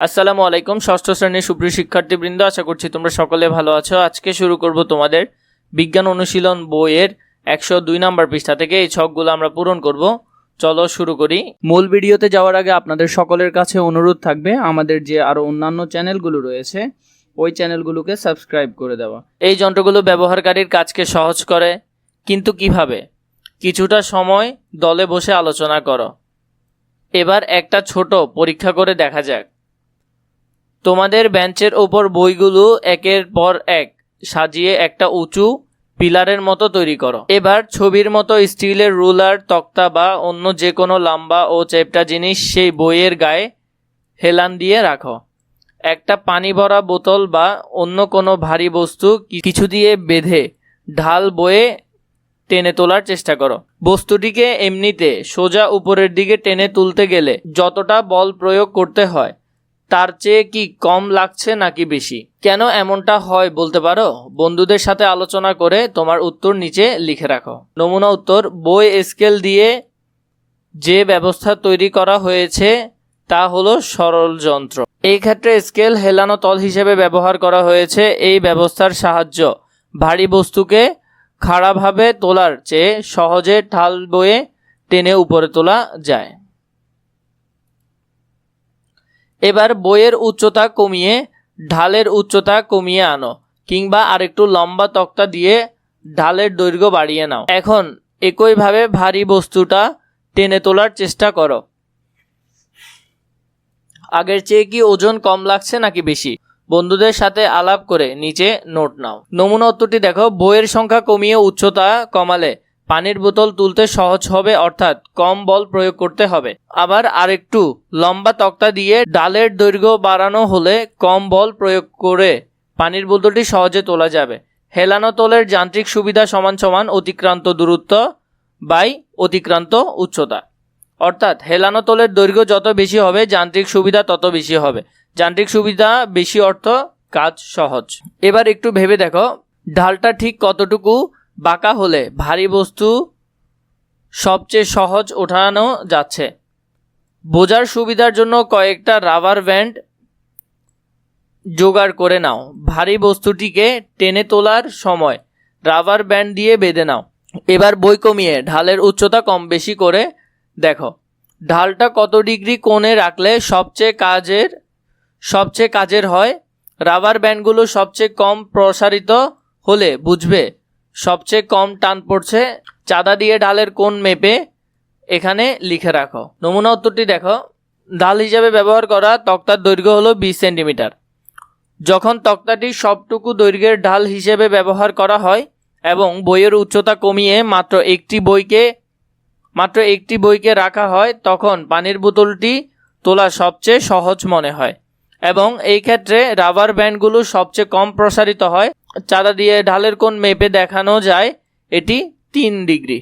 আসসালামু আলাইকুম, ষষ্ঠ শ্রেণির সুপ্রিয় শিক্ষার্থীবৃন্দ, আশা করছি তোমরা সকলে ভালো আছো। আজকে শুরু করব তোমাদের বিজ্ঞান অনুশীলন বইয়ের একশো দুই নম্বর পৃষ্ঠা থেকে। এই ছকগুলো আমরা পূরণ করব। চলো শুরু করি। মূল ভিডিওতে যাওয়ার আগে আপনাদের সকলের কাছে অনুরোধ থাকবে, আমাদের যে আরও অন্যান্য চ্যানেলগুলো রয়েছে, ওই চ্যানেলগুলোকে সাবস্ক্রাইব করে দেওয়া। এই যন্ত্রগুলো ব্যবহারকারীর কাজকে সহজ করে, কিন্তু কীভাবে? কিছুটা সময় দলে বসে আলোচনা করো। এবার একটা ছোট পরীক্ষা করে দেখা যাক। তোমাদের বেঞ্চের ওপর বইগুলো একের পর এক। সাজিয়ে একটা উঁচু পিলারের মতো তৈরি করো। এবার ছবির মতো স্টিলের রুলার, তক্তা বা অন্য যে কোনো লম্বা ও চেপটা জিনিস সেই বইয়ের গায়ে হেলান দিয়ে রাখো। একটা পানি ভরা বোতল বা অন্য কোনো ভারী বস্তু কিছু দিয়ে বেঁধে ঢাল বয়ে টেনে তোলার চেষ্টা করো। বস্তুটিকে এমনিতে সোজা উপরের দিকে টেনে তুলতে গেলে যতটা বল প্রয়োগ করতে হয় তার চেয়ে কি কম লাগছে নাকি বেশি? কেন এমনটা হয় বলতে পারো? বন্ধুদের সাথে আলোচনা করে তোমার উত্তর নিচে লিখে রাখো। নমুনা উত্তর, বই স্কেল দিয়ে যে ব্যবস্থা তৈরি করা হয়েছে তা হলো সরল যন্ত্র। এই ক্ষেত্রে স্কেল হেলানো তল হিসেবে ব্যবহার করা হয়েছে। এই ব্যবস্থার সাহায্য ভারী বস্তুকে খাড়াভাবে তোলার চেয়ে সহজে ঠাল বয়ে টেনে উপরে তোলা যায়। এবার বইয়ের উচ্চতা কমিয়ে, ঢালের উচ্চতা কমিয়ে আনো, কিংবা আরেকটু লম্বা তক্তা দিয়ে ঢালের দৈর্ঘ্য বাড়িয়ে নাও। এখন একইভাবে ভারী বস্তুটা টেনে তোলার চেষ্টা করো। আগের চেয়ে কি ওজন কম লাগছে নাকি বেশি? বন্ধুদের সাথে আলাপ করে নিচে নোট নাও। নমুনা উত্তরটি দেখো। বইয়ের সংখ্যা কমিয়ে উচ্চতা কমালে পানির বোতল তুলতে সহজ হবে, অর্থাৎ কম বল প্রয়োগ করতে হবে। আবার আরেকটু, লম্বা তক্তা দিয়ে ডালের দৈর্ঘ্য বাড়ানো হলে কম বল প্রয়োগ করে পানির বোতলটি সহজে তোলা যাবে। হেলানো তলের যান্ত্রিক সুবিধা সমান সমান অতিক্রান্ত দূরত্ব বাই অতিক্রান্ত উচ্চতা। অর্থাৎ হেলানো তলের দৈর্ঘ্য যত বেশি হবে, যান্ত্রিক সুবিধা তত বেশি হবে। যান্ত্রিক সুবিধা বেশি অর্থ কাজ সহজ। এবার একটু ভেবে দেখো, ঢালটা ঠিক কতটুকু বাঁকা হলে ভারী বস্তু সবচেয়ে সহজ ওঠানো যাচ্ছে। বোঝার সুবিধার জন্য কয়েকটা রাবার ব্যান্ড জোগাড় করে নাও। ভারী বস্তুটিকে টেনে তোলার সময় রাবার ব্যান্ড দিয়ে বেঁধে নাও। এবার বই কমিয়ে ঢালের উচ্চতা কম বেশি করে দেখো। ঢালটা কত ডিগ্রি কোণে রাখলে সবচেয়ে কাজের সবচেয়ে কাজের হয়? রাবার ব্যান্ডগুলো সবচেয়ে কম প্রসারিত হলে বুঝবে সবচেয়ে কম টান পড়ছে চাঁদা দিয়ে ডালের কোন মেপে এখানে লিখে রাখো। নমুনা উত্তরটি দেখো। ডাল হিসাবে ব্যবহার করা তক্তার দৈর্ঘ্য হলো বিশ সেন্টিমিটার। যখন তক্তাটি সবটুকু দৈর্ঘ্যের ঢাল হিসেবে ব্যবহার করা হয় এবং বইয়ের উচ্চতা কমিয়ে মাত্র একটি বইকে, মাত্র একটি বইকে রাখা হয়, তখন পানির বোতলটি তোলা সবচেয়ে সহজ মনে হয়। এবং এই ক্ষেত্রে রাবার ব্যান্ডগুলো সবচেয়ে কম প্রসারিত হয় চাঁদা দিয়ে ঢালের কোণ মেপে দেখানো যায় এটি তিন ডিগ্রি।